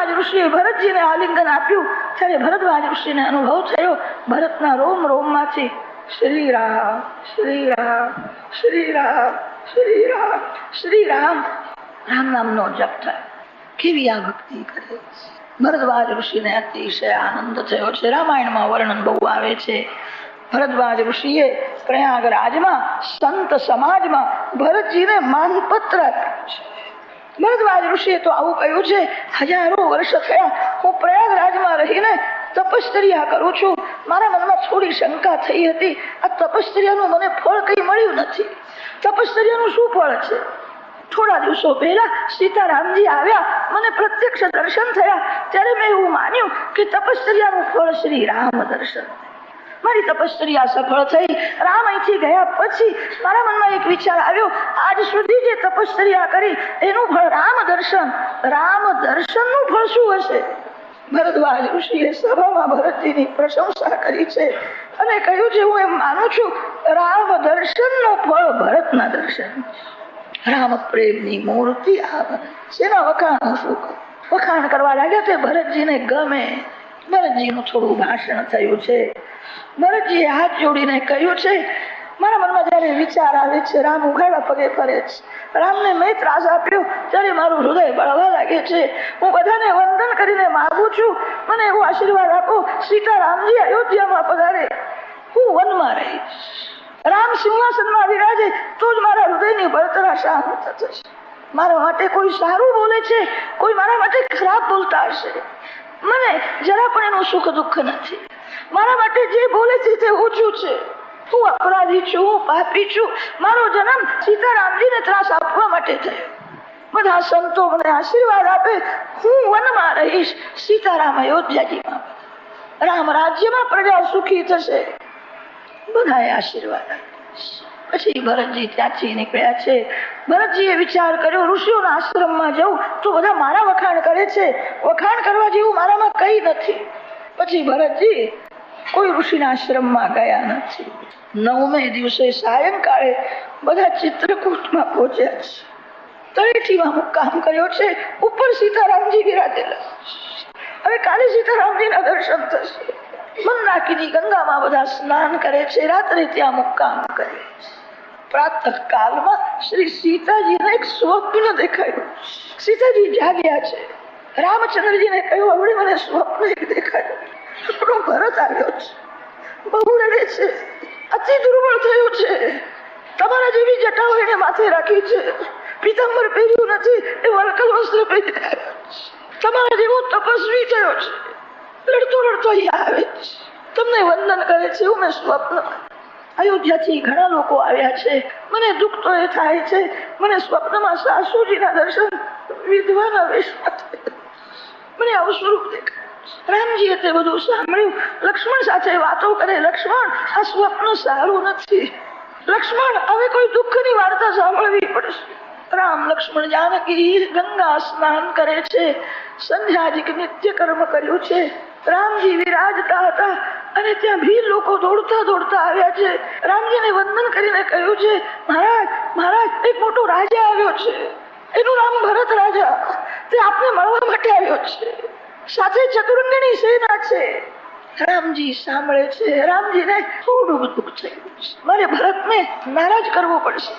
ભરદ્વાજ ઋષિએ ભરતજીને આલિંગન આપ્યું. ત્યારે ભરદ્વાજ ઋષિને અનુભવ થયો, ભરતના રોમ રોમમાંથી શ્રી રામ શ્રી રામ શ્રી રામ શ્રી રામ શ્રી રામ રામ નામનો જપ થાય. કેવી આ ભક્તિ કરે ભરદ્વાજ ઋષિને અતિશય આનંદ થયો છે. રામાયણમાં વર્ણન બહુ આવે છે. ભરદ્વાજ ઋષિએ પ્રયાગરાજમાં સંત સમાજમાં ભરતજીને માનપત્ર આપ્યું છે. ભરદ્વાજ ઋષિએ તો આવું કહ્યું છે, હજારો વર્ષ થયા, હું પ્રયાગરાજમાં રહીને તપશ્ચર્યા કરું છું. મારા મનમાં થોડી શંકા થઈ હતી. આ તપશ્ચર્યાનું મને ફળ કઈ મળ્યું નથી. તપશ્ચર્યાનું શું ફળ છે? થોડા દિવસો પહેલા સીતારામજી આવ્યા, મને પ્રત્યક્ષ દર્શન થયા. ત્યારે મેં એવું માન્યું કે તપશ્ચર્યાનું ફળ શ્રી રામ દર્શન મારી તપશ્ચર્યા સફળ થઈ. રામ અહીંથી ગયા પછી મારા મનમાં એક વિચાર આવ્યો. આજ સુધી જે તપશ્ચર્યા કરી, એનું ફળ રામ દર્શન. રામ દર્શનનું ફળ શું હશે? ભરદ્વાજ ઋષિએ સભામાં ભરતજીની પ્રશંસા કરી છે. અને કહ્યું છે, હું એમ માનું છું, રામ દર્શનનું ફળ ભરતના દર્શન. રામ પ્રેમની મૂર્તિ આ એના વખાણ શું વખાણ કરવા લાગ્યા તે ભરતજીને ગમે. ભરતજીનું થોડું ભાષણ થયું છે. ભરતજીએ હાથ જોડીને કહ્યું છે, મારા મનમાં જયારે વિચાર આવે છે, રામ ઉઘાડા પગે ફરે છે. રામને મેં ત્રાસ આપ્યો, ત્યારે મારું હૃદય બળવા લાગે છે. હું બધાને વંદન કરીને માગું છું. મને એવો આશીર્વાદ આપો, સીતારામજી અયોધ્યામાં પધારે. હું વનમાં રહીશ. રામ સિંહાસનમાં વિરાજે, તો જ મારા હૃદયની બળતરા શાંત થશે. મારા માટે કોઈ સારું બોલે છે, કોઈ મારા માટે ખરાબ બોલતા હશે. મને જરા પણ એનું સુખ દુઃખ નથી. મારા માટે જે બોલે છે તે ઓછું છે. હું અપરાધી છું પાપી છું. મારો જન્મ સીતારામજીને ત્રાસ આપવા માટે થયો. બધા સંતો મને આશીર્વાદ આપે. હું વનમાં રહીશ સીતારામ અયોધ્યાજીમાં. રામ રાજ્યમાં પ્રજા સુખી થશે. બધાએ આશીર્વાદ પછી ભરતજી ત્યાંથી નીકળ્યા છે. ભરતજીએ વિચાર કર્યો, ઋષિઓના આશ્રમમાં જવું તો બધા મારા વખાણ કરે છે. વખાણ કરવા જેવું મારામાં કઈ નથી. પછી ભરતજી કોઈ ઋષિના આશ્રમમાં ગયા નથી. નવમે દિવસે સાયંકાળે બધા ચિત્રકૂટમાં પહોંચ્યા છે. તળેટીમાં મુકામ કર્યો છે. ઉપર સીતારામજી બિરાજેલા હવે કાલે સીતારામજીના દર્શન થશે. મંદાકિની ગંગામાં બધા સ્નાન કરે છે. રાત્રે ત્યાં મુકામ કરે પ્રાતઃ કાલમાં શ્રી સીતાજીને એક સ્વપ્ન દેખાયું. સીતાજી જાગ્યા છે. રામચંદ્રજીને કહ્યું હવે મને સ્વપ્ન એક દેખાયું. ભરત આવ્યો છે. બહુ રડે છે. અતિ દુર્બળ થયું છે. તમારા જેવી જટાઓ એને માથે રાખી છે. પિતાંબર પહેર્યું નથી, એ વર્કલ વસ્ત્ર પહેરી તમારા જેવો તપસ્વી થયો છે. લડતો લડતો અહીંયા આવે છે. તમને વંદન કરે છે એવું મેં સ્વપ્ન અયોધ્યાથી ઘણા લોકો આવ્યા છે. મને દુઃખ તો એ થાય છે. મને સ્વપ્નમાં સાસુજીના દર્શન વિધવાના વેશમાં મને આવું સ્વરૂપ દેખાય. રામજીએ તે બધું સાંભળ્યું. લક્ષ્મણ સાથે વાતો કરે. લક્ષ્મણ, આ સ્વપ્ન સારું નથી. લક્ષ્મણ, હવે કોઈ દુઃખની વાર્તા સાંભળવી પડશે. રામ લક્ષ્મણ જાનકી ગંગા સ્નાન કરે છે. સંધ્યાજીક નિત્ય કર્મ કર્યું છે. રામજી વિરાજતા હતા. અને ત્યાં ભીર લોકો દોડતા દોડતા આવ્યા છે. રામજીને વંદન કરીને કહ્યું છે, મહારાજ મહારાજ, એક મોટો રાજા આવ્યો છે. એનું નામ ભરત રાજા. તે આપને મળવા માટે આવ્યો છે. સાથે ચતુરંગની સેના છે. રામજી સાંભળે છે. રામજીને થોડું દુઃખ થયું છે. મારે ભરતને નારાજ કરવો પડશે.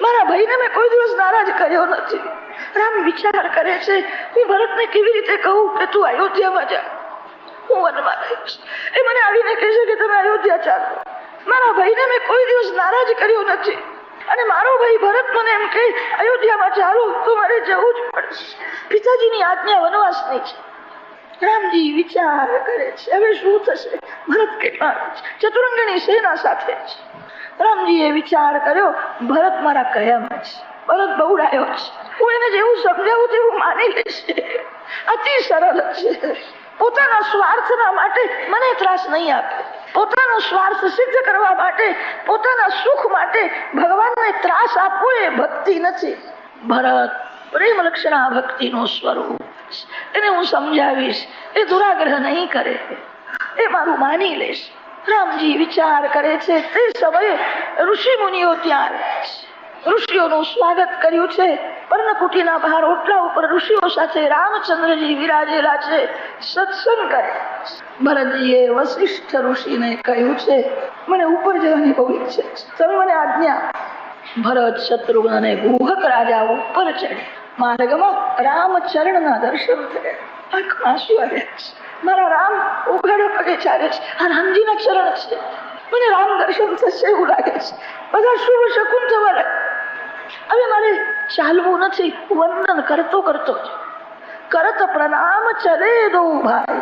મારા ભાઈને મેં કોઈ દિવસ નારાજ કર્યો નથી. રામ વિચાર કરે છે, હું ભરતને કેવી રીતે કહું કે તું અયોધ્યામાં જા? હું વનમાં રહીશ એ મને આવીને કહેશે કે તમે અયોધ્યા ચાલો મારા ભાઈને મેં કોઈ દિવસ નારાજ કર્યો નથી અને મારો ભાઈ ભરત મને એમ કહે અયોધ્યામાં ચાલો તો મારે જવું જ પડશે પિતાજીની આજ્ઞા વનવાસની છે રામજી વિચાર કરે છે હવે શું થશે ભરત કેટલા ચતુરંગની સેના સાથે છે રામજીએ વિચાર કર્યો ભરત મારા કયામાં છે ભરત બહુડાયો છે હું એને જેવું સમજાવું તેવું માની લેશે અતિ સરળ છે પોતાના સ્વાર્થના માટે મને ત્રાસ નહીં આપે. પોતાનો સ્વાર્થ સિદ્ધ કરવા માટે, પોતાના સુખ માટે ભગવાનને ત્રાસ આપવો એ ભક્તિ નથી. ભરત, પ્રેમ લક્ષણા ભક્તિનું સ્વરૂપ. એને હું સમજાવીશ, એ દુરાગ્રહ નહીં કરે. એ મારું માની લેશ. રામજી વિચાર કરે છે, તે સમયે ઋષિ મુનિઓ ત્યાં ઋષિઓનું સ્વાગત કર્યું છે. પર્ણકુટીના બહાર ઓટલા ઉપર ઋષિઓ સાથે રામચંદ્રજી વિરાજેલા છે. સત્સંગ કરે. ભરતજીએ વશિષ્ઠ ઋષિને કહ્યું છે, મને ઉપર જવાની બહુ ઈચ્છે તમે મને આજ્ઞા ભરત શત્રુઘ્ન અને ગુહક રાજા ઉપર ચડે માર્ગમાં રામચરણના દર્શન થયા. આંખમાં આંસુ આવ્યા છે. મારા રામ ઉઘાડા પગે ચાલે છે. આ રામજીના ચરણ છે. મને રામ દર્શન થશે એવું લાગે છે. બધા શુભ શકુન થવા લાગે હવે મારે ચાલવું નથી, વંદન કરતો કરતો. કરત પ્રણામ ચરે દો ભાઈ.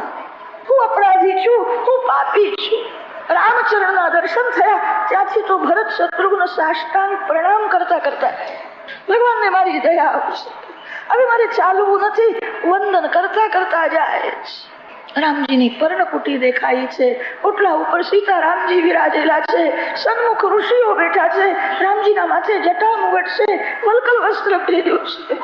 હું અપરાધી છું, હું પાપી છું. રામચરણના દર્શન થયા, ત્યાંથી તો ભરત શત્રુઘ્ન સાષ્ટાંગ પ્રણામ કરતા કરતા ભગવાનને મારી દયા આવશે. હવે મારે ચાલવું નથી, વંદન કરતા કરતા જાય છે. રામજીની પર્ણકુટી દેખાય છે. ઓટલા ઉપર સીતારામજી વિરાજેલા છે. સન્મુખ ઋષિઓ બેઠા છે. રામજીના માથે જટા મુગટ છે વલકલ વસ્ત્ર પહેર્યું છે.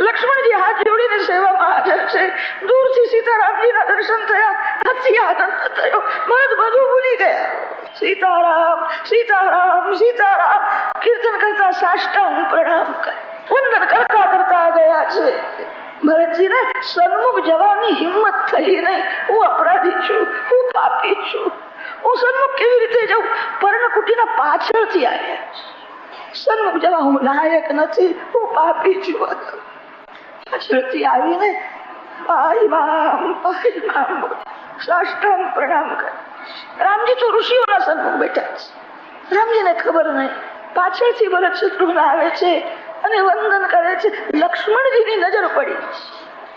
લક્ષ્મણજી હાથ જોડીને સેવામાં હાજર છે. દૂરથી સીતારામજીના દર્શન થયા. અતિ આનંદ થયો. મધ બધું ભૂલી ગયા. સીતારામ સીતારામ સીતારામ. કીર્તન કરતા સાષ્ટાંગ પ્રણામ કરે. વંદન કરતા કરતા ગયા છે. ભરતજીને સન્મુખ જવાની હિંમત થઈ નહીં. હું અપરાધી છું. હું પાપી છું. હું સન્મુખ કેવી રીતે જાઉં? પર્ણકુટીના પાછળથી આવ્યા સન્મુખ જવા હું લાયક નથી. હું પાપી છું. પાછળથી આવીને. સાષ્ટાંગ પ્રણામ કરે. રામજી તો ઋષિઓના સન્મુખ બેઠા છે. રામજીને ખબર નહીં. પાછળથી ભરત શત્રુઘ્ન આવે છે. અને વંદન કરે છે. લક્ષ્મણજીની નજર પડી.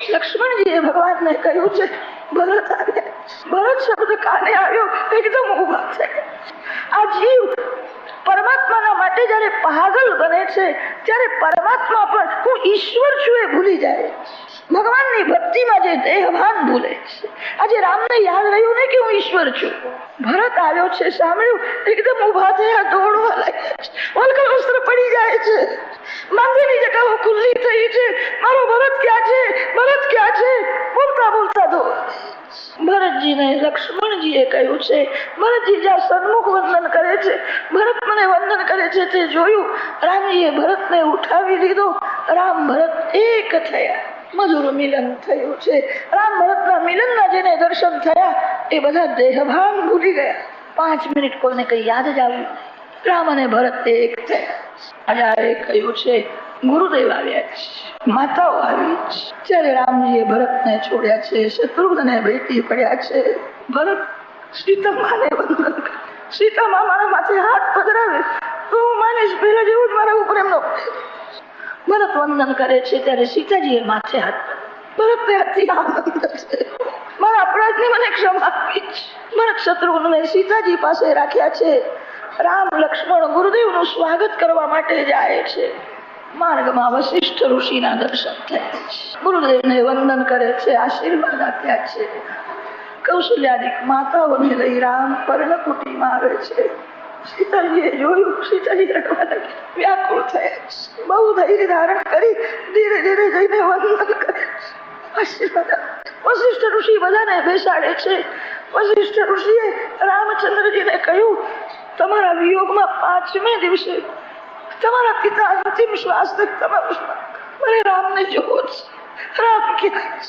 લક્ષ્મણજીએ ભગવાનને કહ્યું છે, ભરત આવ્યા. ભરત શબ્દ કાને આવ્યો? એકદમ ઊભા છે. આ જીવ પરમાત્માના માટે જયારે પાગલ બને છે, ત્યારે પરમાત્મા પણ હું ઈશ્વર છું એ ભૂલી જાય. ભગવાનની ભક્તિમાં જે દેહભાન ભૂલે છે. આજે રામને યાદ રહ્યું ને કે હું ઈશ્વર છું. ભરત આવ્યો છે, સાંભળ્યું? એકદમ ઊભા થયા, દોડવા લાગ્યા છે. વલ્કલ વસ્ત્ર પડી જાય છે. માંગેલી જટાઓ ખુલ્લી થઈ છે મારો ભરત ક્યાં છે ભરત ક્યાં છે બોલતા બોલતા દો ભરતજીને લક્ષ્મણજીએ કહ્યું છે ભરતજી જ્યાં સન્મુખ વંદન કરે છે ભરત મને વંદન કરે છે તે જોયું રામજીએ ભરતને ઉઠાવી લીધો રામ ભરત એક થયા મધુર મિલન થયું છે રામ ભરતના મિલનના જેને દર્શન થયા એ બધા દેહભાન ભૂલી ગયા પાંચ મિનિટ કોઈને કઈ યાદ જ આવ્યું. રામ અને ભરત એક થયા કહ્યું છે? ગુરુદેવ આવ્યા છે. માતાઓ આવી છે. ત્યારે રામજીએ ભરતને છોડ્યા છે, શત્રુઘ્નને ભેટી પડ્યા છે. ભરત સીતામાને વંદન. સીતામા મારા માથે હાથ પધરાવે. તો હું માનીશ પેલા જેવું જ મારા ઉપર એમનો ભરત વંદન કરે છે, ત્યારે સીતાજીએ માથે હાથ ભરતને અતિ આનંદ છે. મારા અપરાધની મને ક્ષમા આપી ભરત શત્રુઘ્નને સીતાજી પાસે રાખ્યા છે. રામ લક્ષ્મણ ગુરુદેવનું સ્વાગત કરવા માટે જાય છે. માર્ગમાં વશિષ્ઠ ઋષિના દર્શન થયા છે. ગુરુદેવને વંદન કરે છે, આશીર્વાદ આપ્યા છે. કૌશલ્યાદિક માતાઓને લઈ રામ પર્ણકુટીમાં આવે છે. સીતાજીએ જોયું સીતાજી રડવા વ્યાકુળ થયા છે. બહુ ધૈર્ય ધારણ કરી, ધીરે ધીરે જઈને વંદન કરે છે. આશીર્વાદ વશિષ્ઠ ઋષિ બધાને બેસાડે છે. વશિષ્ઠ ઋષિએ રામચંદ્રજીને કહ્યું તમારા વિયોગમાં પાંચમે દિવસે તમારા પિતા અંતિમ શ્વાસ તમારું મને રામને જોવો છે રામ ક્યાં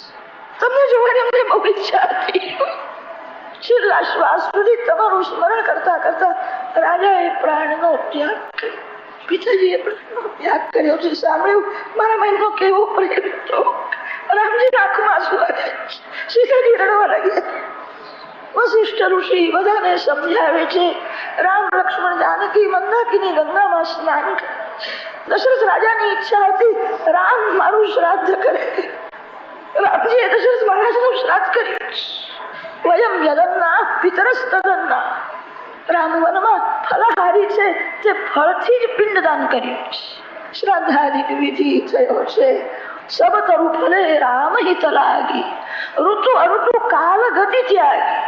તમને જોવાની અમને બહુ ઈચ્છા હતી. છેલ્લા શ્વાસ સુધી તમારું સ્મરણ કરતા કરતા રાજાએ પ્રાણનો ત્યાગ કર્યો. પિતાજીએ પ્રાણનો ત્યાગ કર્યો છે, સાંભળ્યું? મારા મહેનનો કેવો પ્રેમ હતો. રામજી આંખમાં આંસુ છે. સીતાજી રડવા લાગ્યા વશિષ્ઠ ઋષિ બધાને સમજાવે છે રામ લક્ષ્મણ જાનકી, મંદાકીની ગંગામાં સ્નાન કરે. દશરથ રાજાની ઈચ્છા હતી રામ મારું શ્રાદ્ધ કરે. રામજીએ દશરથ મહારાજનું શ્રાદ્ધ કર્યું. યદન્ના પિતરસ તદન્ના રામ વનમાં ફલાહારી છે તે ફળથી જ પિંડદાન કર્યું છે. શ્રાદ્ધાદિક વિધિ થયો છે. સબતરુ ફલે રામ હિત લાગી. ઋતુ અઋતુ કાલ ગતિ ત્યાગી.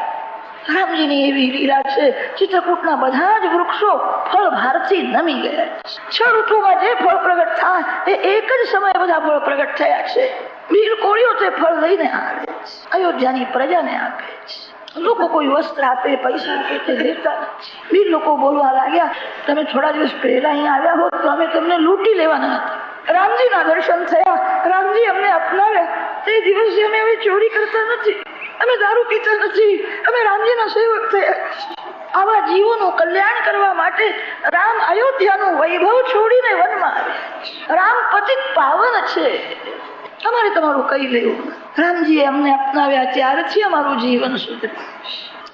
રામજીની એવી લીલા છે, ચિત્રકૂટના બધા જ વૃક્ષો ફળ ભારથી નમી ગયા છે. ઋતુમાં જે ફળ પ્રગટ થાય એ એક જ સમયે બધા ફળ પ્રગટ થયા છે. વીર કોળીઓ તે ફળ લઈને આવે છે, અયોધ્યાની પ્રજાને આપે છે. લોકો કોઈ વસ્ત્ર આપે, પૈસા આપે, તે લેતા નથી. લોકો બોલવા લાગ્યા, તમે થોડા દિવસ પહેલા અહીં આવ્યા હોત, તો અમે તમને લૂંટી લેવાના હતા. રામજીના દર્શન થયા. રામજી અમને અપનાવ્યા તે દિવસે અમે હવે ચોરી કરતા નથી. અમે દારૂ પીતા નથી. અમે રામજીના સેવક થયા. આવા જીવોનું કલ્યાણ કરવા માટે રામ અયોધ્યાનું વૈભવ છોડીને વનમાં રામ પતિત પાવન છે. અમારે તમારું કહી લેવું. રામજીએ અમને અપનાવ્યા ત્યારથી અમારું જીવન સુધર્યું.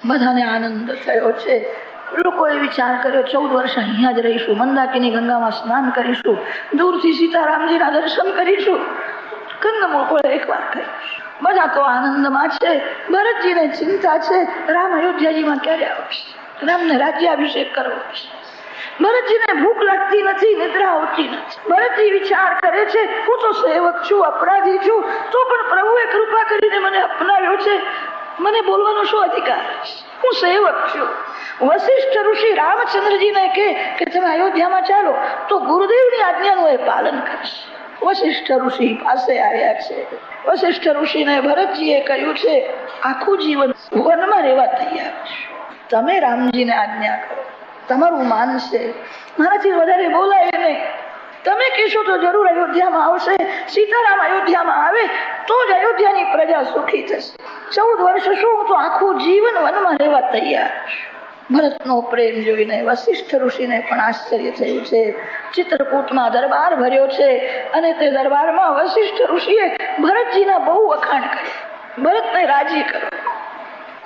બધાને આનંદ થયો છે. લોકોએ વિચાર કર્યો, ચૌદ વર્ષ અહીંયા જ રહીશું. મંદાકીની ગંગામાં સ્નાન કરીશું. દૂરથી સીતારામજીના દર્શન કરીશું. કંદમૂળ એક વાર કહી બધા તો આનંદમાં છે. ભરતજીને ચિંતા છે. રામ અયોધ્યાજીમાં ક્યારે આવશે? રામને રાજ્યાભિષેક કરવો છે ભરતજીને ભૂખ લાગતી નથી, નિદ્રા આવતી નથી. ભરતજી વિચાર કરે છે, હું તો સેવક છું, અપરાધી છું. તો પણ પ્રભુએ કૃપા કરીને મને અપનાવ્યો છે. મને બોલવાનો શું અધિકાર હું સેવક છું. વશિષ્ઠ ઋષિ રામચંદ્રજીને કે કે, તમે અયોધ્યામાં ચાલો, તો ગુરુદેવની આજ્ઞાનું એ પાલન કરશે. વશિષ્ઠ ઋષિ પાસે આવ્યા છે. વશિષ્ઠ ઋષિને ભરતજીએ કહ્યું છે, આખું જીવન વનમાં રહેવા તૈયાર તમે રામજીને આજ્ઞા કરો. તમારું માન છે. મારાથી વધારે બોલાય નહીં. તમે કહેશો તો જરૂર અયોધ્યામાં આવશે. સીતારામ અયોધ્યામાં આવે તો જ અયોધ્યાની પ્રજા સુખી થશે. ચૌદ વર્ષ શું? તો આખું જીવન વનમાં રહેવા તૈયાર ભરતનો પ્રેમ જોઈને વશિષ્ઠ ઋષિને પણ આશ્ચર્ય થયું છે. ચિત્રકૂટમાં દરબાર ભર્યો છે અને તે દરબારમાં વશિષ્ઠ ઋષિએ ભરતજીના બહુ વખાણ કર્યા. ભરતને રાજી કર્યો.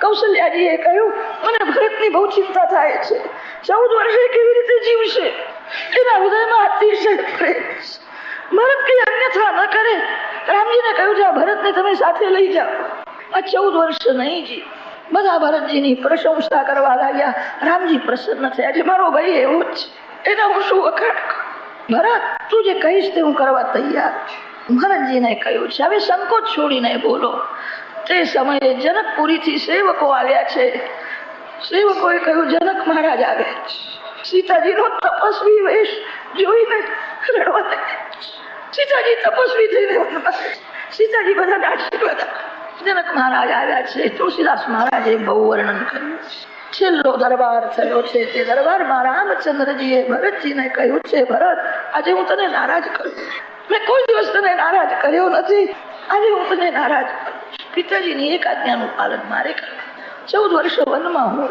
કૌશલ્યાજીએ કહ્યું, મને ભરતની બહુ ચિંતા થાય છે. ચૌદ વર્ષે કેવી રીતે જીવશે? એના હૃદયમાં અતિશય પ્રેમ ભરત કઈ અન્યથા ન કરે. રામજીને કહ્યું છે આ ભરતને તમે સાથે લઈ જાઓ. આ ચૌદ વર્ષ નહીં જી બધા ભરતજીની પ્રશંસા કરવા લાગ્યા. રામજી પ્રસન્ન થયા છે. મારો ભાઈ એવો જ એને હું શું વખાણ ભરત, તું જે કહીશ તે હું કરવા તૈયાર ભરતજીને કહ્યું છે. હવે સંકોચ છોડીને બોલો. તે સમયે જનકપુરીથી સેવકો આવ્યા છે. સેવકોએ કહ્યું, જનક મહારાજ આવ્યા છે. સીતાજીનો તપસ્વી વેશ જોઈને રડવા સીતાજી તપસ્વી થઈને સીતાજી બધાને આશીર્વાદ આપે જનક મહારાજ આવ્યા છે. તુલસીદાસ મહારાજે બહુ વર્ણન કર્યું છેલ્લો દરબાર થયો છે. તે દરબારમાં રામચંદ્રજીએ ભરતજીને કહ્યું છે, ભરત, આજે હું તને નારાજ કરું મેં કોઈ દિવસ તને નારાજ કર્યો નથી. આજે હું તને નારાજ પિતાજીની એક આજ્ઞાનું પાલન મારે કરવું ચૌદ વર્ષ વનમાં હું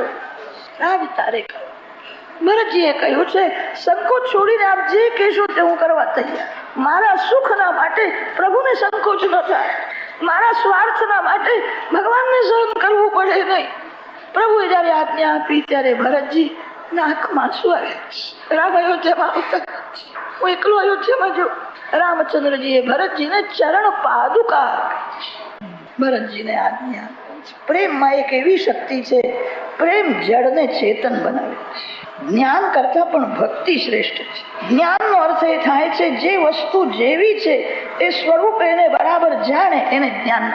રાજ તારે કરું. ભરતજીએ કહ્યું છે, સંકોચ છોડીને આપ જે કહેશો તે હું કરવા તૈયાર મારા સુખના માટે પ્રભુને સંકોચ ન થાય. મારા સ્વાર્થના માટે ભગવાનને સહન કરવું પડે નહીં પ્રભુએ જયારે આજ્ઞા આપી, ત્યારે ભરતજી નાકમાં શું રામ અયોધ્યામાં આવતા. હું એકલો અયોધ્યામાં જો રામચંદ્રજીએ ભરતજીને ચરણ પાદુકા. ભરતજીને આજ્ઞા. પ્રેમમાં એક એવી શક્તિ છે, પ્રેમ જળને ચેતન બનાવે છે. જ્ઞાન કરતા પણ ભક્તિ શ્રેષ્ઠ છે. જ્ઞાનનો અર્થ એ થાય છે, જે વસ્તુ જેવી છે, એ સ્વરૂપ એને બરાબર જાણે, એને જ્ઞાન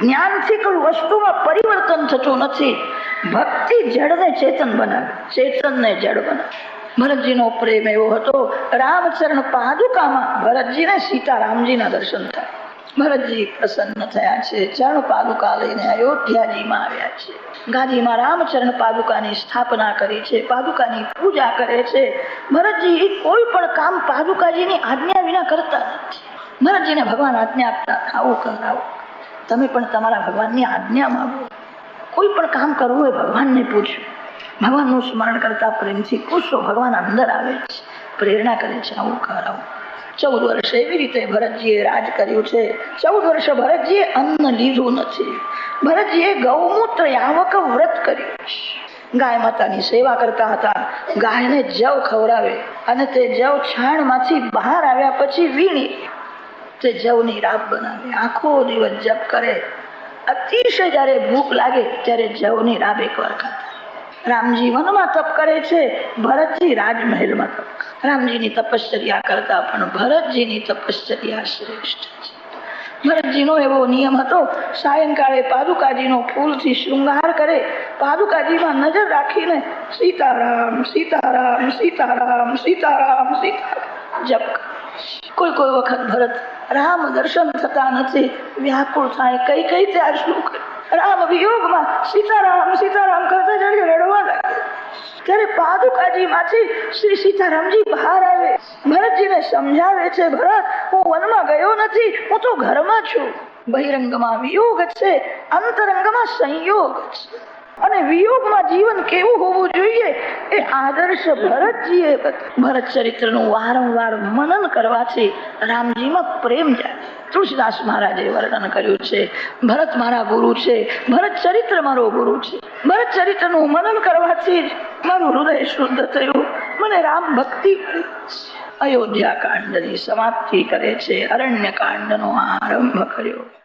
જ્ઞાનથી કોઈ વસ્તુમાં પરિવર્તન થતું નથી. ભક્તિ જળને ચેતન બનાવે, ચેતનને જળ બનાવે. ભરતજીનો પ્રેમ એવો હતો, રામચરણ પાદુકામાં ભરતજીને સીતારામજીના દર્શન થાય. ભરતજી પ્રસન્ન થયા છે. ચરણ પાદુકા લઈને અયોધ્યાજીમાં આવ્યા છે. ગાદીમાં રામચરણ પાદુકાની સ્થાપના કરી છે. પાદુકાની પૂજા કરે છે. ભરતજી કોઈ પણ કામ પાદુકાજીની આજ્ઞા વિના કરતા નથી. ભરતજીને ભગવાન આજ્ઞા આપતા, આવું કરાવો તમે પણ તમારા ભગવાનની આજ્ઞા માગો. કોઈ પણ કામ કરવું હોય ભગવાનને પૂછો. ભગવાનનું સ્મરણ કરતા પ્રેમથી પૂછો. ભગવાન અંદર આવે છે. પ્રેરણા કરે છે, આવું કરાવું ચૌદ વર્ષ એવી રીતે ભરતજીએ રાજ કર્યું છે. ચૌદ વર્ષ ભરતજીએ અન્ન લીધું નથી. ભરતજીએ ગૌમૂત્ર યાવક વ્રત કર્યું. ગાય માતાની સેવા કરતા હતા. ગાયને જવ ખવડાવે અને તે જવ છાણમાંથી બહાર આવ્યા પછી વીણી. તે જવની રાબ બનાવે. આખો દિવસ જપ કરે. અતિશય જ્યારે ભૂખ લાગે ત્યારે જવની રાબ એકવાર ખાતા રામજી વનમાં તપ કરે છે. ભરતજી રાજમહેલમાં તપ. રામજીની તપશ્ચર્યા કરતા પણ ભરતજીની તપશ્ચર્યા શ્રેષ્ઠ છે. ભરતજીનો એવો નિયમ હતો, સાયંકાળે પાદુકાજીનો ફૂલથી શૃંગાર કરે, પાદુકાજીમાં નજર રાખીને સીતારામ સીતારામ સીતારામ સીતારામ સીતારામ જપ કોઈ કોઈ વખત ભરત રામ દર્શન થતા નથી, વ્યાકુળ થાય, કઈ કઈ ત્યાં શું રામ વિયોગમાં સીતારામ સીતારામ કરતા જયારે રડવા લાગે. ત્યારે પાદુકાજી માંથી શ્રી સીતારામજી બહાર આવે. ભરતજીને સમજાવે છે, ભરત, હું વનમાં ગયો નથી, હું તો ઘરમાં છું. બહિરંગમાં વિયોગ છે, અંતરંગમાં સંયોગ છે. અને વિયોગમાં જીવન કેવું હોવું જોઈએ એ આદર્શ ભરતજીએ ભરત ચરિત્રનું વારંવાર મનન કરવાથી રામજીમાં પ્રેમ જાય તુલસીદાસ મહારાજે વર્ણન કર્યું છે, ભરત મારા ગુરુ છે, ભરત ચરિત્ર મારો ગુરુ છે. ભરત ચરિત્રનું મનન કરવાથી જ મારું હૃદય શુદ્ધ થયું. મને રામ ભક્તિ. અયોધ્યા કાંડની સમાપ્તિ કરે છે અરણ્ય કાંડનો આરંભ કર્યો.